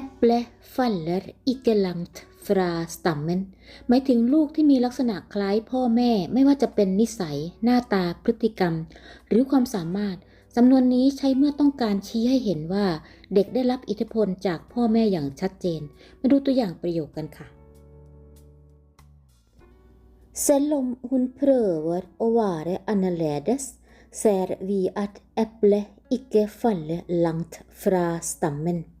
Äpple faller icke långt fra stammen หมายถึงลูกที่มีลักษณะคล้ายพ่อแม่ไม่ว่าจะเป็นนิสัย หน้าตาพฤติกรรม หรือความสามารถสำนวนนี้ใช้เมื่อต้องการชี้ให้เห็นว่า เด็กได้รับอิทธิพลจากพ่อแม่อย่างชัดเจน มาดูตัวอย่างประโยคกันค่ะ Selv om hun prøver å være annerledes, ser vi at eplet ikke faller langt fra stammen.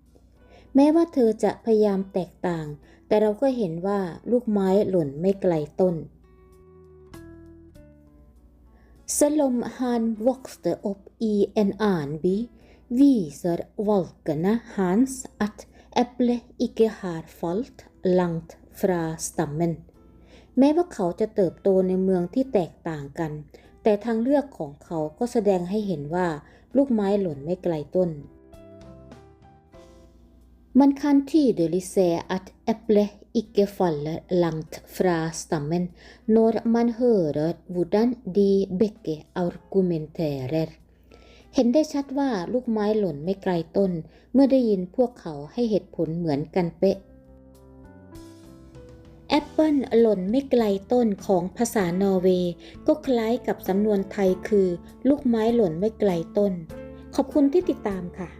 แม้ว่าเธอจะพยายามแตกต่าง แต่เราก็เห็นว่าลูกไม้หล่นไม่ไกลต้น Selv om han vokste opp i en annen by, viser valgene hans at eplet ikke har falt langt fra stammen. แม้ว่าเขาจะเติบโตในเมืองที่แตกต่างกัน แต่ทางเลือกของเขาก็แสดงให้เห็นว่าลูกไม้หล่นไม่ไกลต้น Man kan tydelig se at eplet ikke faller langt fra stammen når man hører hvordan de begge argumenterer เห็นได้ชัดว่าลูกไม้หล่นไม่ไกลต้น เมื่อได้ยินพวกเขาให้เหตุผลเหมือนกันเป๊ะแอปเปิลหล่นไม่ไกลต้นของภาษานอร์เวย์ก็คล้ายกับสำนวนไทยคือ ลูกไม้หล่นไม่ไกลต้น ขอบคุณที่ติดตามค่ะ